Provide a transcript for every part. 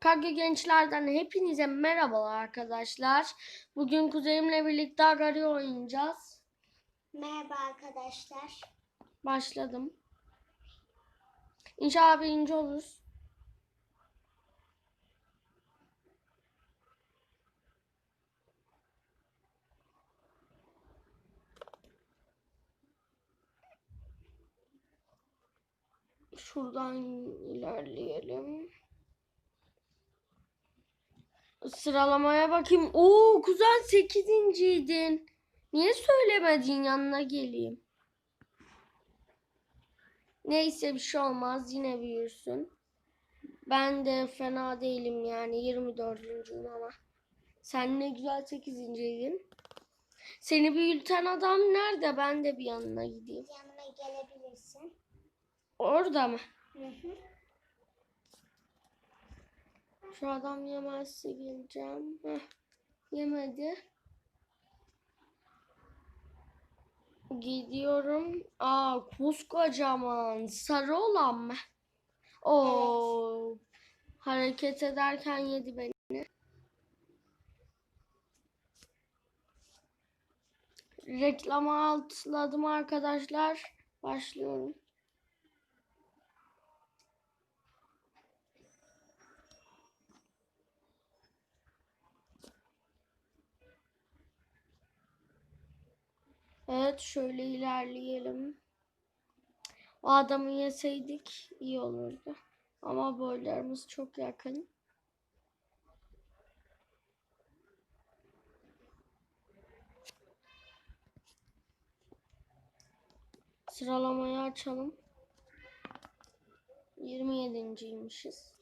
Kage gençlerden hepinize merhabalar arkadaşlar. Bugün kuzenimle birlikte Agari oynayacağız. Merhaba arkadaşlar. Başladım. İnşallah birinci oluruz. Şuradan ilerleyelim. Sıralamaya bakayım. Oo kuzen sekizinciydin. Niye söylemedin yanına geleyim? Neyse bir şey olmaz yine büyürsün. Ben de fena değilim yani 24. ama. Sen ne güzel 8.'ydin. Seni büyüten adam nerede? Ben de bir yanına gideyim. Yanıma gelebilirsin. Orada mı? Hı hı. Şu adam yemezse geleceğim. Heh, yemedi. Gidiyorum. Aa koskocaman. Sarı olan mı? Oo. Hareket ederken yedi beni. Reklama atladım arkadaşlar. Başlıyorum. Evet şöyle ilerleyelim. O adamı yeseydik iyi olurdu. Ama boylarımız çok yakın. Sıralamayı açalım. 27.ymişiz.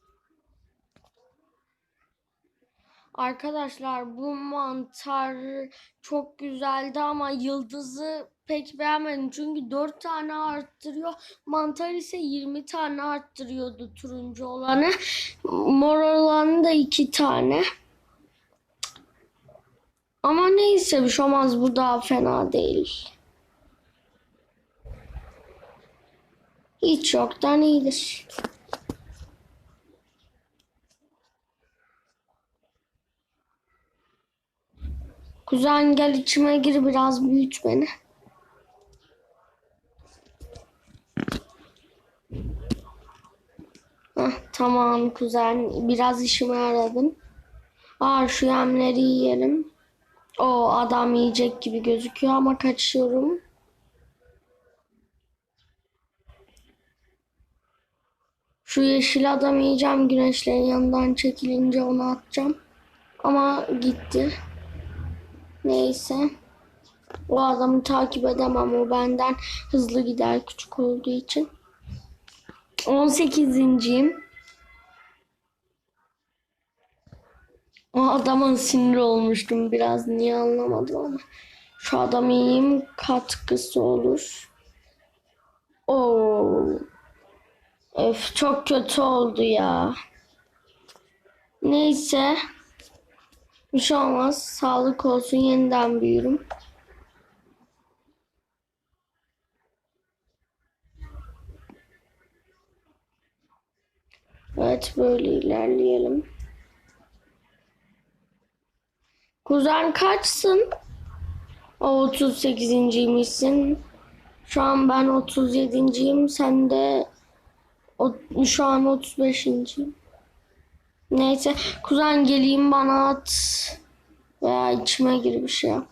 Arkadaşlar bu mantar çok güzeldi ama yıldızı pek beğenmedim. Çünkü 4 tane arttırıyor. Mantar ise 20 tane arttırıyordu turuncu olanı. Mor olanı da 2 tane. Ama neyse bir şey olmaz. Bu daha fena değil. Hiç yoktan iyidir. Kuzen gel içime gir biraz büyüt beni. Heh, tamam kuzen biraz işime yaradım. Aa şu yemleri yiyelim. O adam yiyecek gibi gözüküyor ama kaçıyorum. Şu yeşil adam yiyeceğim güneşlerin yanından çekilince onu atacağım. Ama gitti. Neyse. O adamı takip edemem. O benden hızlı gider küçük olduğu için. 18.yim. O adama sinir olmuştum biraz. Niye anlamadım ama. Şu adam iyiyim katkısı olur. Oo. Öf çok kötü oldu ya. Neyse. Bir şey olmaz. Sağlık olsun. Yeniden büyürüm. Evet böyle ilerleyelim. Kuzen kaçsın? O 38.ymişsin. Şu an ben 37.yim. Sen de o, şu an 35.yim. Neyse kuzen geleyim bana at. Veya içime gir bir şey yap.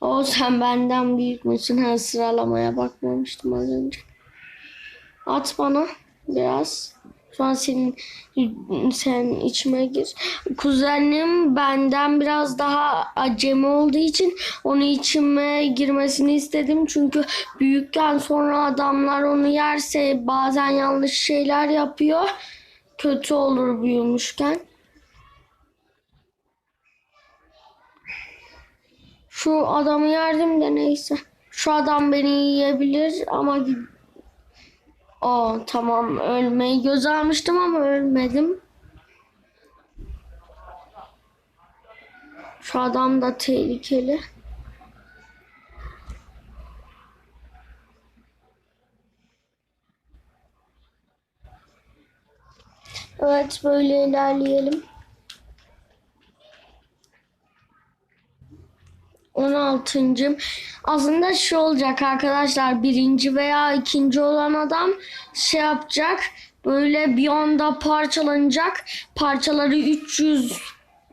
O sen benden büyük müsün? Ha sıralamaya bakmamıştım az önce. At bana biraz. Şu an senin sen içime gir. Kuzenim benden biraz daha acemi olduğu için onu içime girmesini istedim. Çünkü büyükken sonra adamlar onu yerse bazen yanlış şeyler yapıyor. Kötü olur büyümüşken. Şu adamı yerdim de neyse. Şu adam beni yiyebilir ama o tamam ölmeyi göz almıştım ama ölmedim. Şu adam da tehlikeli. Evet böyle ilerleyelim. 16. Aslında şu olacak arkadaşlar. Birinci veya ikinci olan adam şey yapacak. Böyle bir anda parçalanacak. Parçaları 300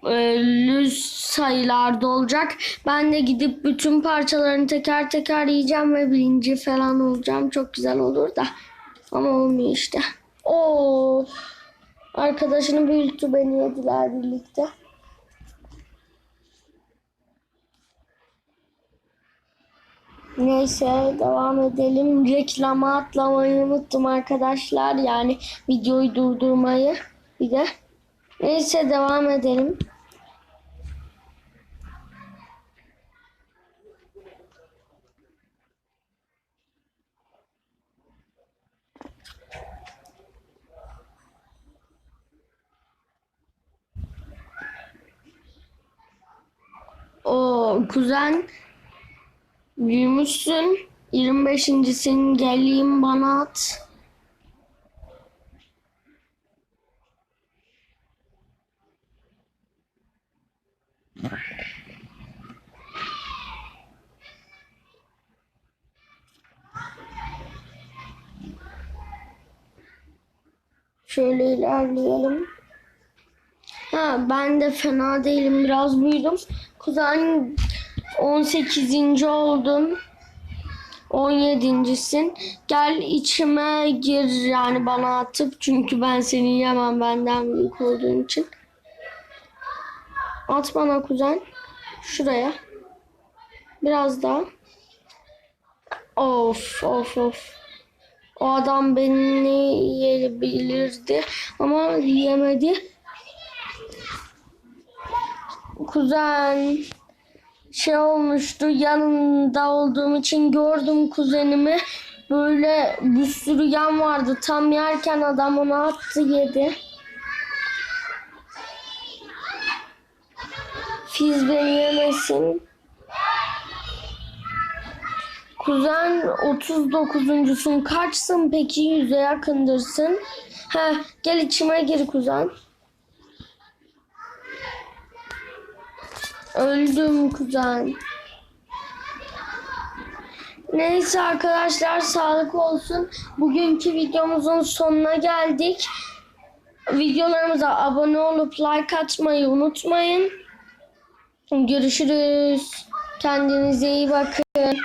e, lüz sayılarda olacak. Ben de gidip bütün parçalarını teker teker yiyeceğim ve birinci falan olacağım. Çok güzel olur da. Ama olmuyor işte. Oo. Arkadaşını büyüttü beni yediler birlikte. Neyse devam edelim. Reklama atlamayı unuttum arkadaşlar. Yani videoyu durdurmayı bir de. Neyse devam edelim. O kuzen büyümüşsün. 25.sin geleyim bana at. Şöyle ilerleyelim. Ha, ben de fena değilim. Biraz büyüdüm. Kuzen 18. oldun. 17.sin. Gel içime gir yani bana atıp çünkü ben seni yemem benden büyük olduğun için. At bana kuzen. Şuraya. Biraz daha. Of of of. O adam beni yiyebilirdi ama yemedi. Kuzen şey olmuştu yanında olduğum için gördüm kuzenimi. Böyle bir sürü yan vardı tam yerken adam onu attı yedi. Fiz beni yemesin. Kuzen 39.sun kaçsın peki yüze yakındırsın? Heh, gel içime gir kuzen Öldüm kuzen. Neyse arkadaşlar sağlık olsun. Bugünkü videomuzun sonuna geldik. Videolarımıza abone olup like atmayı unutmayın. Görüşürüz. Kendinize iyi bakın.